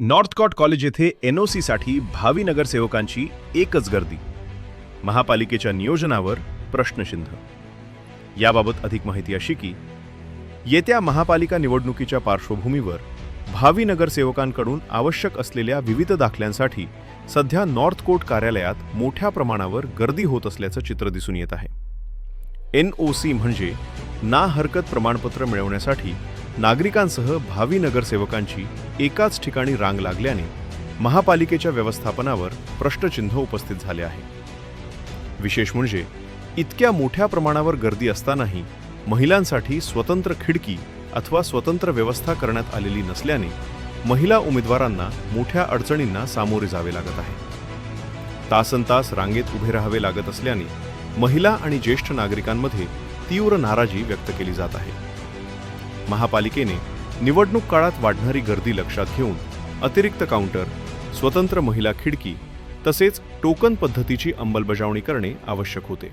नॉर्थकॉट college येथे एनओसीसाठी भावी नगरसेवकांची एकच गर्दी. महापालिकेच्या नियोजनावर प्रश्नचिन्ह. याबाबत अधिक माहिती अशी की येत्या महापालिका निवडणुकीच्या पार्श्वभूमीवर भावी नगरसेवकांकडून आवश्यक असलेल्या विविध दाखल्यांसाठी सध्या नॉर्थकोट कार्यालयात मोठ्या प्रमाणावर गर्दी होत असल्याचं चित्र दिसून येत आहे. एन ओ सी म्हणजे ना हरकत प्रमाणपत्र मिळवण्यासाठी नागरिकांसह भावी नगरसेवकांची एकाच ठिकाणी रांग लागल्याने महापालिकेच्या व्यवस्थापनावर प्रश्नचिन्ह उपस्थित झाले आहे. विशेष म्हणजे इतक्या मोठ्या प्रमाणावर गर्दी असतानाही महिलांसाठी स्वतंत्र खिडकी अथवा स्वतंत्र व्यवस्था करण्यात आलेली नसल्याने महिला उमेदवारांना मोठ्या अडचणींना सामोरे जावे लागत आहे. तासन तास रांगेत उभे राहावे लागत असल्याने महिला आणि ज्येष्ठ नागरिकांमध्ये तीव्र नाराजी व्यक्त केली जात आहे. महापालिकेने निवडणूक काळात वाढणारी गर्दी लक्षात घेऊन अतिरिक्त काउंटर स्वतंत्र महिला खिडकी तसेच टोकन पद्धतीची अंमलबजावणी करणे आवश्यक होते.